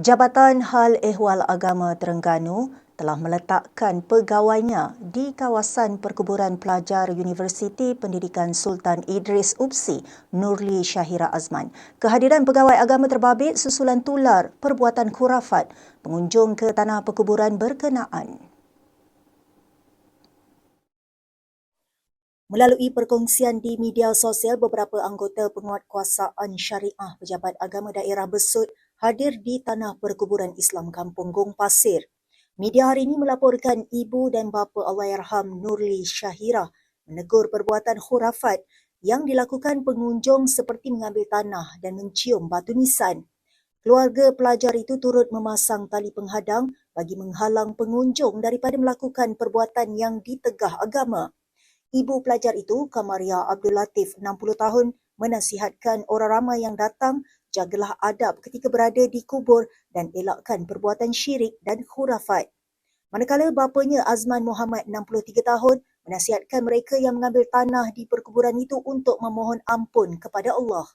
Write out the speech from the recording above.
Jabatan Hal Ehwal Agama Terengganu telah meletakkan pegawainya di kawasan perkuburan pelajar Universiti Pendidikan Sultan Idris UPSI Nurli Syahira Azman. Kehadiran pegawai agama terbabit susulan tular perbuatan khurafat pengunjung ke tanah perkuburan berkenaan. Melalui perkongsian di media sosial, beberapa anggota penguatkuasaan syariah pejabat agama daerah Besut hadir di tanah perkuburan Islam Kampung Gong Pasir. Media hari ini melaporkan ibu dan bapa Allahyarham Nurli Syahira menegur perbuatan khurafat yang dilakukan pengunjung seperti mengambil tanah dan mencium batu nisan. Keluarga pelajar itu turut memasang tali penghadang bagi menghalang pengunjung daripada melakukan perbuatan yang ditegah agama. Ibu pelajar itu, Kamaria Abdul Latif, 60 tahun, menasihatkan orang ramai yang datang jagalah adab ketika berada di kubur dan elakkan perbuatan syirik dan khurafat. Manakala bapanya Azman Muhammad 63 tahun menasihatkan mereka yang mengambil tanah di perkuburan itu untuk memohon ampun kepada Allah.